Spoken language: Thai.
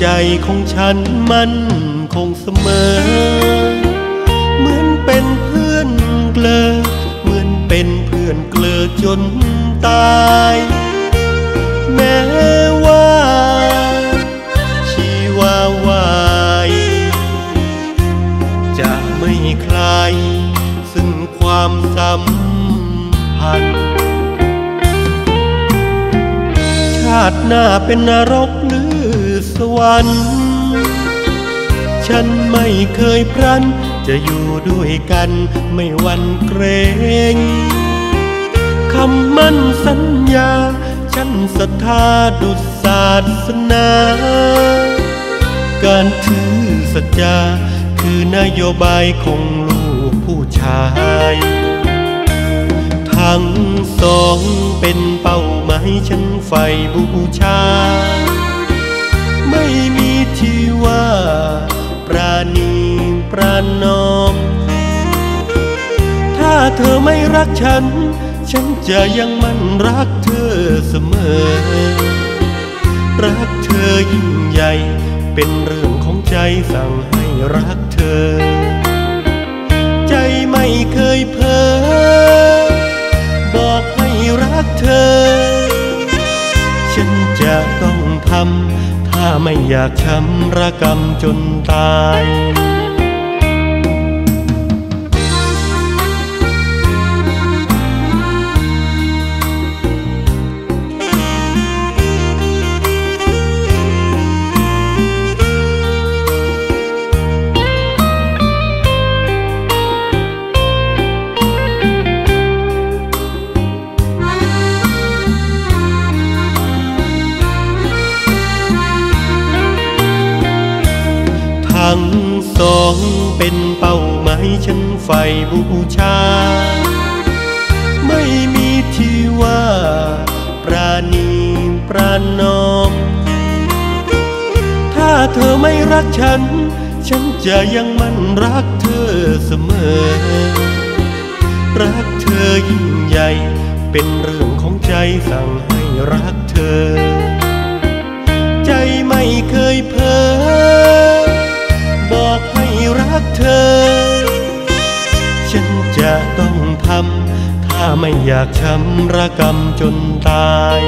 ใจของฉันมันคงเสมอ เหมือนเป็นเพื่อนเกลอเหมือนเป็นเพื่อนเกลอจนตาย แม้ว่า ชีวาวายจะไม่คลายซึ่งความสัมพันธ์ ชาติหน้าเป็นนรกหรือ วรรค์ฉันไม่เคยพรัน จะอยู่ด้วยกันไม่วันเกรงคำมั่นสัญญา ฉันศรัทธาดุจศาสนา การถือสัจจา คือนโยบายของลูกผู้ชาย ทั้งสองเป็นเป้าหมายฉันไฟบูชา ปรานอม ถ้าเธอไม่รักฉัน ฉันจะยังมั่นรักเธอเสมอ รักเธอยิ่งใหญ่ เป็นเรื่องของใจสั่งให้รักเธอ ใจไม่เคยเพ้อบอกให้รักเธอ ฉันจะต้องทำถ้าไม่อยากช้ำระกรรมจนตาย องเป็นเป้าหมายฉันไฟบูชา ไม่มีที่ว่า ปราณีปรานอม ถ้าเธอไม่รักฉัน ฉันจะยังมั่นรักเธอเสมอ รักเธอยิ่งใหญ่ เป็นเรื่องของใจสั่งให้รักเธอ จะต้องทำ ถ้าไม่อยากช้ำระกรรมจนตาย